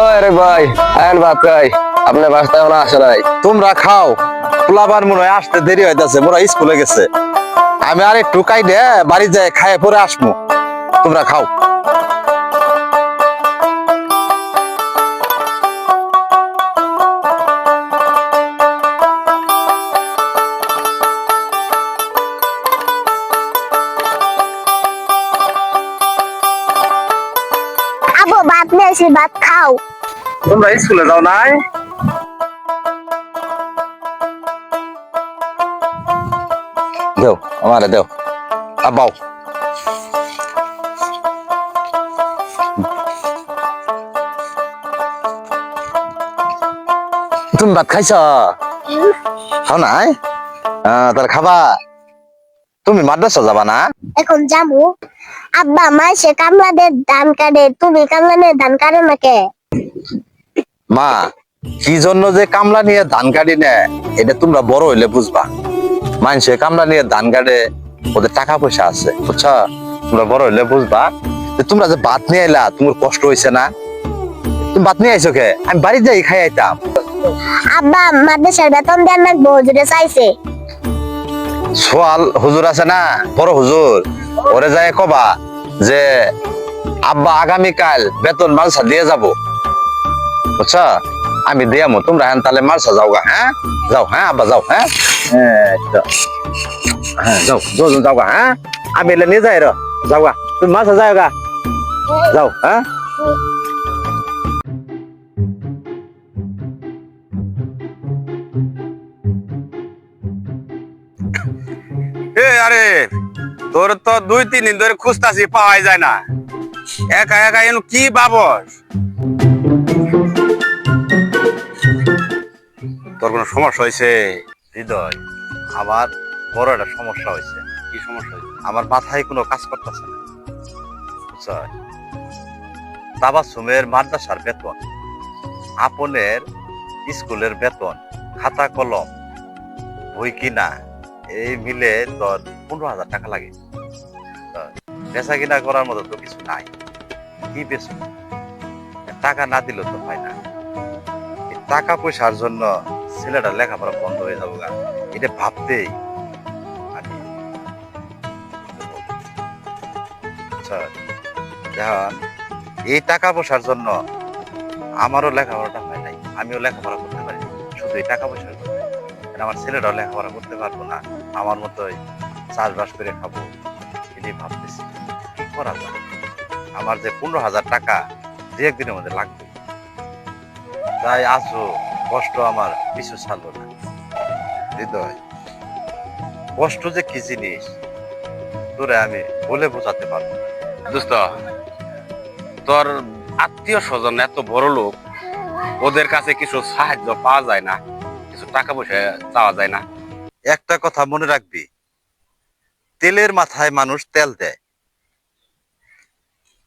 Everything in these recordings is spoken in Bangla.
ওই রে ভাই আয়ন ভাত খাই। আপনার বাসটা এখন আসে নাই। তোমরা খাও। পোলাবার মনে হয় আসতে দেরি হইতাছে মোরা স্কুলে গেছে। আমি আর একটু কাইডে বাড়ি যাই খায় পরে আসমু। তোমরা খাও। আবু ভাত নিয়ে ভাত খাও। তোমরা স্কুলে যাও নাই? দেও আমারে দেও। আবাও তুমি ভাত খাইছ? খাও নাই? তাহলে খাবা। তুমি মাদ্রাসা যাবা না? এখন যাব আব্বা মা সে কামলাদের ধান কাটে। তুমি কামলাদের ধান কাটে না কে মা কি জন্য যে কামলা নিয়ে ধান কাটি নে এটা তোমরা বড় হইলে বুঝবা। মানুষে কামলা নিয়ে ধান কাটে ওদের টাকা পয়সা আছে বুঝছ? তোমরা বড় হইলে বুঝবা। যে তোমরা যে ভাত নিয়ে আইলা তোমার কষ্ট হয়েছে না? তুমি ভাত নিয়ে আইছো কে? আমি বাড়ি যাই খাই আইতাম। আব্বা মাদ্রাসার বেতন দেন না বহুজুরে চাইছে। সোয়াল হুজুর আছে না? বড় হুজুর। ওরে যায় কবা যে আব্বা আগামীকাল বেতন মালসা দিয়ে যাব। বুঝছ? আমি দিয়ামো তোমরা হ্যাঁ তাহলে মালসা যাও গা হ্যাঁ? যাও হ্যাঁ আব্বা যাও হ্যাঁ? হ্যাঁ, যাও। হ্যাঁ যাও গা হ্যাঁ? আমি এলে নিয়ে যাই র যাও গা তুমি মালসা যাও গা যাও হ্যাঁ? এ আরে তোর তো দুই তিন দিন ধরে খুঁজতাছি পাওয়াই যায় না। একা একা এনু কি বাবস? তোর কোনো সমস্যা হয়েছে? হৃদয় আমার বড় একটা সমস্যা হয়েছে। কি সমস্যা হয়েছে? আমার মাথায় কোনো কাজ করতেছে না। বুঝছ? তাবাসুমের মাদ্রাসার বেতন, আপনের স্কুলের বেতন, খাতা কলম, বই কিনা, এই মিলে তোর পনেরো হাজার টাকা লাগে। বেচা কিনা করার মতো তো কিছু নাই। কি বেচো টাকা না দিলেও তো হয় না। টাকা পয়সার জন্য ছেলেটা লেখাপড়া বন্ধ হয়ে যাব গা। এটা ভাবতেই আমি আচ্ছা এই টাকা পয়সার জন্য আমারও লেখাপড়াটা হয় নাই, আমিও লেখাপড়া করতে পারি শুধু এই টাকা পয়সার জন্য। আমার ছেলেরাও লেখাপড়া করতে পারব না, আমার মতোই চাষবাস করে খাব এটাই ভাবতেছি। কি করা যায়? আমার যে পনেরো হাজার টাকা দু একদিনের মধ্যে লাগবে। তাই আজও কষ্ট আমার পিছু ছাড়লো না। হৃদয়, কষ্ট যে কি জিনিস, তোরে আমি বলে বোঝাতে পারব। দোস্ত, তোর আত্মীয় স্বজন এত বড় লোক, ওদের কাছে কিছু সাহায্য পাওয়া যায় না, কিছু টাকা পয়সা চাওয়া যায় না। একটা কথা মনে রাখবি, তেলের মাথায় মানুষ তেল দেয়।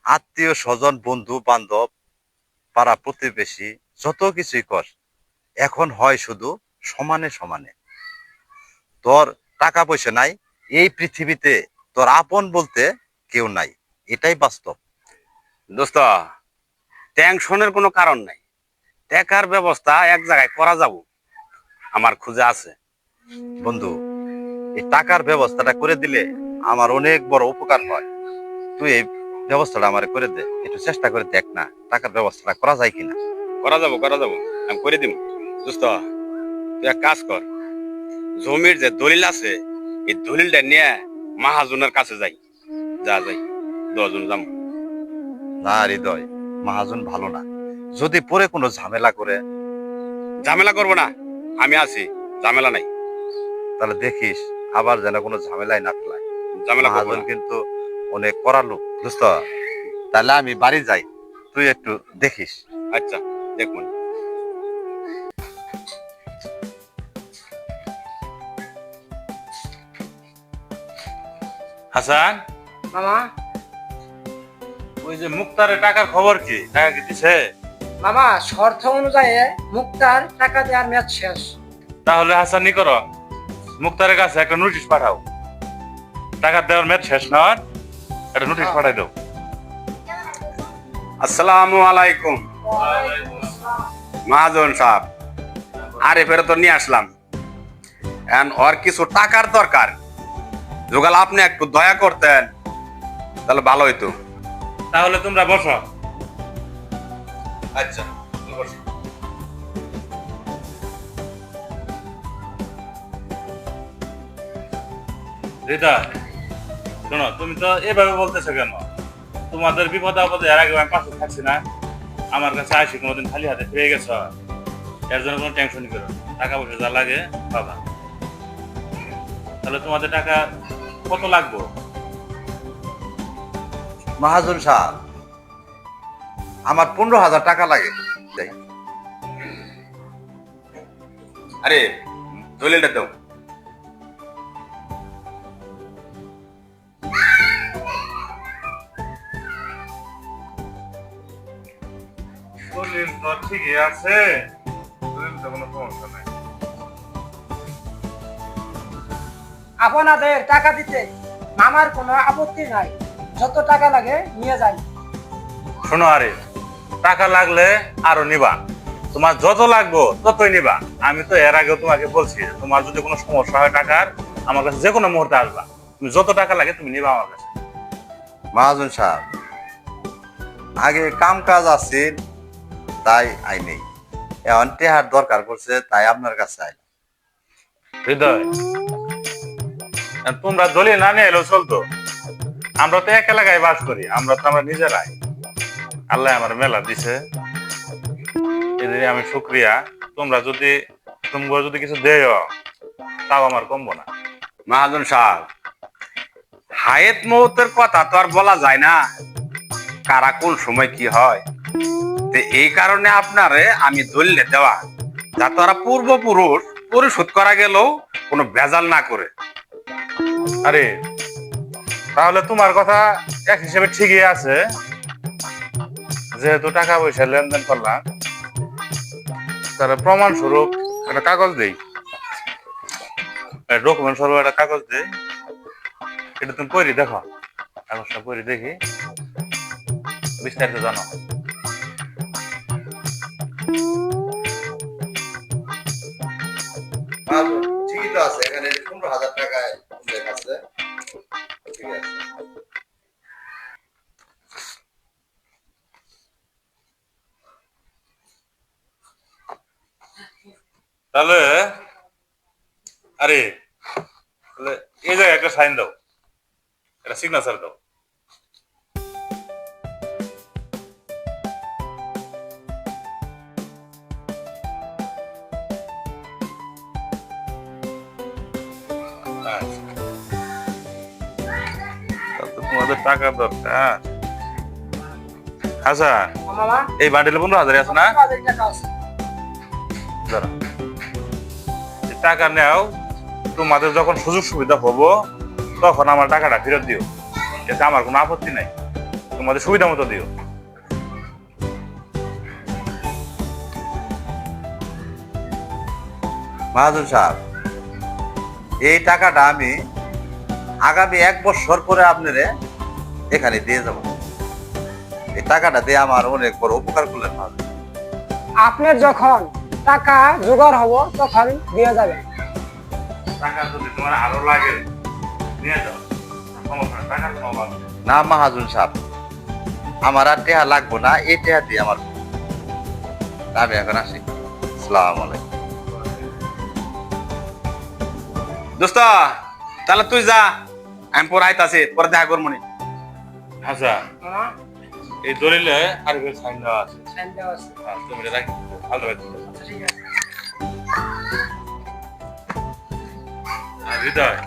আত্মীয় স্বজন বন্ধু বান্ধব পাড়া প্রতিবেশী যত কিছুই কর এখন হয় শুধু সমানে সমানে। তোর টাকা পয়সা নাই এই পৃথিবীতে তোর আপন বলতে কেউ নাই। এটাই বাস্তব। দোস্ত টেনশনের কোনো কারণ নাই। টাকার ব্যবস্থা এক জায়গায় করা যাব। আমার খুঁজে আছে। বন্ধু এই টাকার ব্যবস্থাটা করে দিলে আমার অনেক বড় উপকার হয়। তুই এই ব্যবস্থাটা আমার করে দে। একটু চেষ্টা করে দেখ না টাকার ব্যবস্থাটা করা যায় কিনা। করা যাব করা যাব। আমি করে দিব দোস্ত তুই এক কাজ কর। জমির যে দলিল আছে এই দলিলটা নিয়ে মাহাজনের কাছে যাই। যা যাই দশজন যাম। না হৃদয় মহাজন ভালো না। যদি পরে কোনো ঝামেলা করে ঝামেলা করব না আমি আছি ঝামেলা নাই। তাহলে দেখিস আবার যেন কোনো ঝামেলায় না ফেলায়। ঝামেলা করব মহাজন। কিন্তু অনেক করালো দোস্ত। তাহলে আমি বাড়ি যাই তুই একটু দেখিস। আচ্ছা দেখুন। হাসান? মামা। ওই যে মুক্তারের টাকার খবর কি? টাকা কি দিছে? মামা শর্ত অনুযায়ী মুক্তার টাকা দেওয়ার মেয়াদ শেষ। তাহলে হাসান নি করো মুক্তারের কাছে একটা নোটিশ পাঠাও। টাকা দেওয়ার মেয়াদ শেষ নয় একটা নোটিশ পাঠাই দাও। আসসালামু আলাইকুম। মহাজন সাহেব আরে ফেরত নিয়ে আসলাম। এখন ওর কিছু টাকার দরকার। যোগাল আপনি একটু দয়া করতেন তাহলে ভালো হইতো। তাহলে তোমরা বসো। আচ্ছা হৃদয় শোনো তুমি তো এভাবে বলতেছো কেন? তোমাদের বিপদ আপদে এর আগে আমি পাশে থাকছি না। আমার কাছে আসি কোনোদিন খালি হাতে ফিরে গেছ। এর জন্য কোনো টেনশন করো টাকা পয়সা যা লাগে বাবা। তাহলে তোমাদের টাকা কত লাগবে? মহাজন সাহেব আমার পনেরো হাজার টাকা লাগে। আরে দলিলটা দাও। দলিল তো ঠিকই আছে। আপনাদের টাকা দিতে আমার কোনো আপত্তি নাই। যত টাকা লাগে নিয়ে যাই। শোনো আরে টাকা লাগলে আরও নিবা। তোমার যত লাগবো ততই নিবা। আমি তো এর আগেও তোমাকে বলছি তোমার যদি কোনো সমস্যা হয় টাকার আমার কাছে যে কোনো মুহূর্তে আসবা। তুমি যত টাকা লাগে তুমি নিবা আমার কাছে। মহাজন সাহেব আগে কাম কাজ আছে তাই আই নেই। এখন টেহার দরকার পড়ছে তাই আপনার কাছে আই হৃদয় তোমরা দলিল না নিয়ে এলেও চলতো। আমরা তো এক এলাকায় বাস করি, আমরা তো আমরা নিজেরাই। আল্লাহ আমার মেলা দিছে। আমি শুক্রিয়া। তোমরা যদি তোমরা যদি কিছু দেও তাও আমার কমবো না। মহাজন সাহেব, হায়েত মৌতের কথা তো আর বলা যায় না। কারা কোন সময় কি হয়। এই কারণে আপনারে আমি দলিলে দেওয়া। যাতে ওরা পূর্বপুরুষ পরিশোধ করা গেলেও কোনো ভেজাল না করে। আরে, তাহলে তোমার কথা এক হিসেবে ঠিকই আছে। যেহেতু টাকা পয়সা লেনদেন করলাম, তাহলে প্রমাণ স্বরূপ একটা কাগজ দেই। ডকুমেন্ট স্বরূপ একটা কাগজ দেই। এটা তুমি পড়ি দেখো। কাগজটা পড়ি দেখি। বিস্তারিত জানো। ঠিকই তো আছে, এখানে পনেরো হাজার টাকায় আছে। ঠিক আছে। তাহলে আরে তাহলে এই জায়গায় একটা সাইন দাও। একটা সিগনেচার দাও। টাকা দরকার। আচ্ছা এই বান্ডিলে পনেরো হাজার আছে না? টাকা নেও তোমাদের যখন সুযোগ সুবিধা হব তখন আমার টাকাটা ফেরত দিও। এতে আমার কোনো আপত্তি নাই। তোমাদের সুবিধা মতো দিও। মহাজন সাহেব এই টাকাটা আমি আগামী এক বছর পরে আপনারে এখানে দিয়ে যাব। এই টাকাটা দিয়ে আমার অনেক বড় উপকার করলেন মহাজন আপনার যখন টাকা জোগাড় হব তখন দিয়ে যাবেন। টাকা যদি তোমার আরও লাগে নিয়ে যাও। না মহাজন সাহেব আমার আর টেহা লাগবো না এই টেহা দিয়ে আমার আমি এখন আসি। সালাম আলাইকুম। দোস্ত তাহলে তুই যা আমি পরে আইতাছি পরে দেখা করব নি। আচ্ছা। এই দলিলে আর সাইন দেওয়া আছে। সাইন দেওয়া আছে। তুমি এটা রাখি। ভালো রাখি আচ্ছা, ঠিক আছে। হৃদয়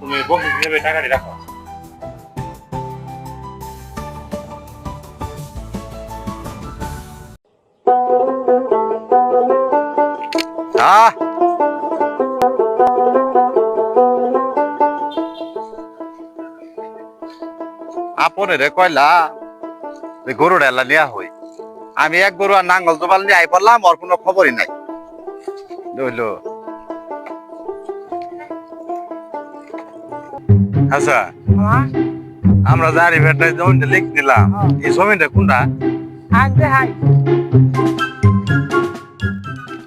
তুমি বকি হিসেবে টাকাটি রাখো। আপনে রে কয়লা যে গরু ডেলা নিয়া হই। আমি এক গরু আর নাঙ্গল জোবাল নিয়ে আই পড়লাম ওর কোনো খবরই নাই। বুঝলো আচ্ছা আমরা জারি ভেটায় জমিটা লিখ দিলাম এই জমিটা কোনটা?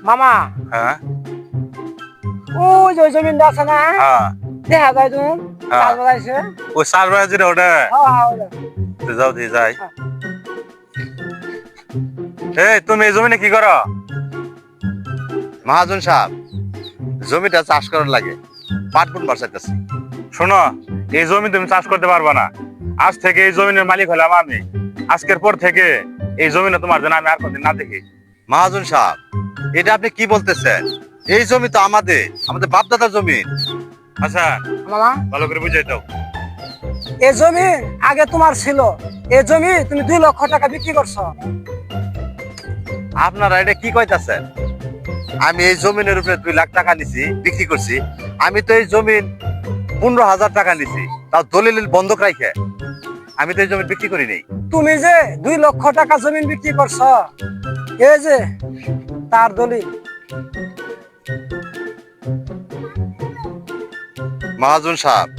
মামা। হ্যাঁ। ওই জমিনটা আছে না? হ্যাঁ। দেখা যায় তুমি হ্যাঁ। কাজ বাজাইছে ওই ওটা? হ্যাঁ হ্যাঁ যাও দিয়ে যাই। এই তুমি এই জমিনে কি করো? মহাজন সাহেব জমিটা চাষ করার লাগে। পাট বুন বাসাইতেছি শোনো এই জমি তুমি চাষ করতে পারবে না। আজ থেকে এই জমিনের মালিক হলাম আমি। আজকের পর থেকে এই জমিনে তোমার জন্য আমি আর কোনদিন না দেখি। মহাজন সাহেব এটা আপনি কি বলতেছেন? এই জমি তো আমাদের আমাদের বাপদাদার জমি। আচ্ছা মামা। ভালো করে বুঝাই দাও। এই জমি আগে তোমার ছিল। এই জমি তুমি দুই লক্ষ টাকা বিক্রি করছ। আপনারা এটা কি কইতাছেন? আমি এই জমিনের উপরে দুই লাখ টাকা নিছি বিক্রি করছি। আমি তো এই জমিন পনেরো হাজার টাকা নিছি তাও দলিল বন্ধক রাখে আমি তো এই জমি বিক্রি করি নাই। তুমি যে দুই লক্ষ টাকা জমিন বিক্রি করছ এই যে তার দলিল। মহাজন সাহেব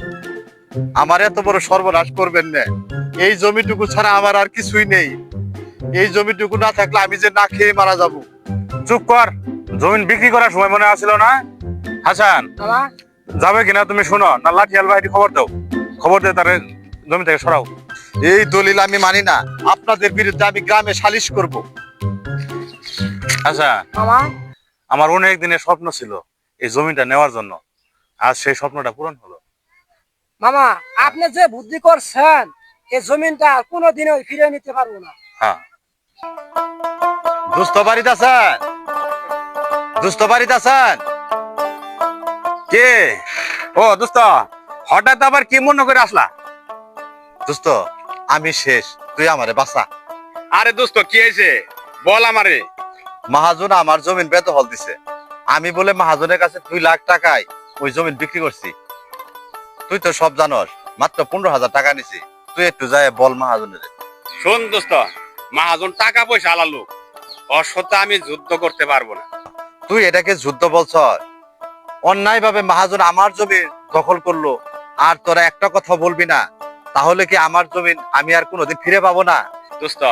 আমার এত বড় সর্বনাশ করবেন না। এই জমিটুকু ছাড়া আমার আর কিছুই নেই। এই জমিটুকু না থাকলে আমি যে না খেয়ে মারা যাব। চুপ কর জমিন বিক্রি করার সময় মনে আসছিল না? হাসান যাবে কিনা তুমি শোনো না লাঠিয়াল ভাইটি খবর দাও। খবর দিয়ে তার জমি থেকে সরাও। এই দলিল আমি মানি না। আপনাদের বিরুদ্ধে আমি গ্রামে সালিশ করব। আচ্ছা আমার অনেক দিনের স্বপ্ন ছিল এই জমিটা নেওয়ার জন্য। আজ সেই স্বপ্নটা পূরণ হলো। মামা আপনি যে বুদ্ধি করছেন এই জমিনটা আর কোনোদিনও ফিরে নিতে পারব না। হ্যাঁ। দুস্থ বাড়িতে আছেন? দুস্থ বাড়িতে আছেন? কে? ও দোস্ত হঠাৎ আবার কি মনে করে আসলা? দুস্থ আমি শেষ। তুই আমারে বাঁচা। আরে দোস্ত কি হয়েছে? বল আমারে। মহাজন আমার জমিন বেদখল দিছে। আমি বলে মহাজনের কাছে দুই লাখ টাকায় ওই জমিন বিক্রি করছি। তুই তো সব জানস মাত্র পনেরো হাজার টাকা নিছি। তুই একটু যায় বল মহাজনের শোন দোস্ত মহাজন টাকা পয়সা আলা লোক। ওর সাথে আমি যুদ্ধ করতে পারব না। তুই এটাকে যুদ্ধ বলছ? অন্যায় ভাবে মহাজন আমার জমি দখল করল আর তোরা একটা কথা বলবি না তাহলে কি আমার জমিন আমি আর কোনোদিন ফিরে পাবো না? দোস্ত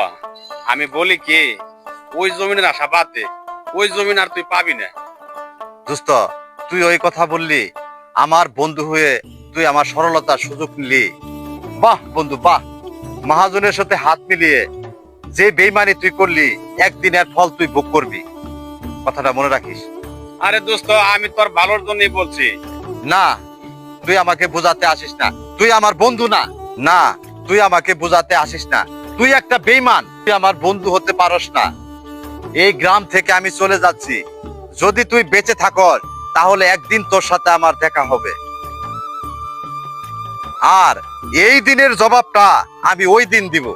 আমি বলি কি ওই জমিনের আশা বাদ দে ওই জমিন আর তুই পাবি না। দোস্ত তুই ওই কথা বললি আমার বন্ধু হয়ে তুই আমার সরলতার সুযোগ নিলি। বাহ বন্ধু বাহ। মহাজনের সাথে হাত মিলিয়ে যে বেইমানি তুই করলি একদিনের ফল তুই ভোগ করবি। কথাটা মনে রাখিস? আরে দোস্ত আমি তোর ভালোর জন্যই বলছি। না তুই আমাকে বোঝাতে আসিস না। তুই আমার বন্ধু না। না তুই আমাকে বোঝাতে আসিস না। তুই একটা বেইমান তুই আমার বন্ধু হতে পারস না। এই গ্রাম থেকে আমি চলে যাচ্ছি। যদি তুই বেঁচে থাকস তাহলে একদিন তোর সাথে আমার দেখা হবে। আর এই দিনের জবাবটা আমি ওই দিন দিব।